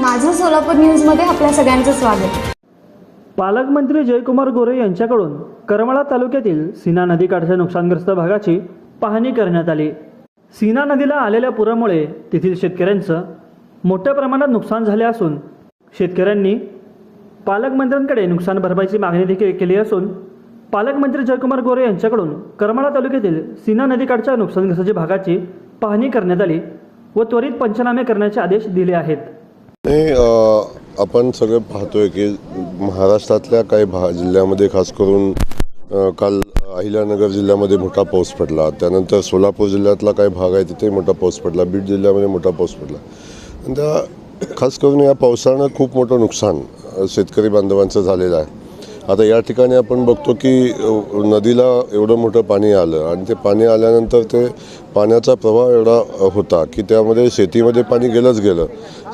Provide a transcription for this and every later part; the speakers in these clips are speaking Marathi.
माझं सोलापूर न्यूजमध्ये आपल्या सगळ्यांचं स्वागत. पालकमंत्री जयकुमार गोरे यांच्याकडून करमाळा तालुक्यातील सीना नदीकाठच्या नुकसानग्रस्त भागाची पाहणी करण्यात आली. सीना नदीला आलेल्या पुरामुळे तेथील शेतकऱ्यांचं मोठ्या प्रमाणात नुकसान झाले असून शेतकऱ्यांनी पालकमंत्र्यांकडे नुकसान भरपाईची मागणी देखील केली असून पालकमंत्री जयकुमार गोरे यांच्याकडून करमाळा तालुक्यातील सीना नदीकाठच्या नुकसानग्रस्त भागाची पाहणी करण्यात आली व त्वरित पंचनामे करण्याचे आदेश दिले आहेत. नाही आपण सगळं पाहतोय की महाराष्ट्रातल्या काही भा जिल्ह्यामध्ये खास करून काल अहिल्यानगर जिल्ह्यामध्ये मोठा पाऊस पडला. त्यानंतर सोलापूर जिल्ह्यातला काही भाग आहे तिथे मोठा पाऊस पडला. बीड जिल्ह्यामध्ये मोठा पाऊस पडला. आणि त्या खास करून या पावसानं खूप मोठं नुकसान शेतकरी बांधवांचं झालेलं आहे. आता या ठिकाणी आपण बघतो की नदीला एवढं मोठं पाणी आलं आणि ते पाणी आल्यानंतर ते पाण्याचा प्रवाह एवढा होता की त्यामध्ये शेतीमध्ये पाणी गेलंच गेलं.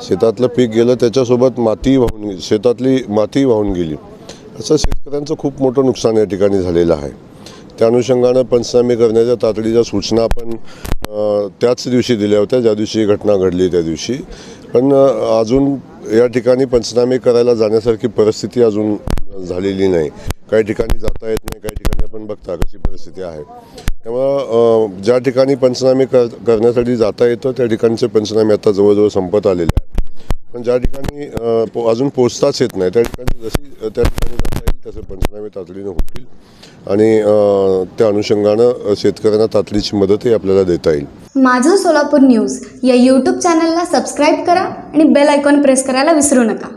शेतातलं पीक गेलं त्याच्यासोबत माती वाहून शेतातली माती वाहून गेली. असं शेतकऱ्यांचं खूप मोठं नुकसान या ठिकाणी झालेलं आहे. त्या अनुषंगानं पंचनामे करण्याच्या तातडीच्या सूचना आपण त्याच दिवशी दिल्या होत्या ज्या दिवशी ही घटना घडली त्या दिवशी. पण अजून या ठिकाणी पंचनामे करायला जाण्यासारखी परिस्थिती अजून झालेली नाही. काही ठिकाणी जाता येत नाही काही ठिकाणी आपण बघता कशी परिस्थिती आहे. त्यामुळं ज्या ठिकाणी पंचनामे कर करण्यासाठी जाता येतं त्या ठिकाणचे पंचनामे आता जवळजवळ संपत आलेले आहेत. पण ज्या ठिकाणी पो- अजून पोचताच येत नाही त्या ठिकाणी जशी त्या ठिकाणी जाता येईल तसे पंचनामे तातडीनं होतील. आणि त्या अनुषंगानं शेतकऱ्यांना तातडीची मदतही आपल्याला देता येईल. माझं सोलापूर न्यूज या यूट्यूब चॅनलला सबस्क्राईब करा आणि बेल आयकॉन प्रेस करायला विसरू नका.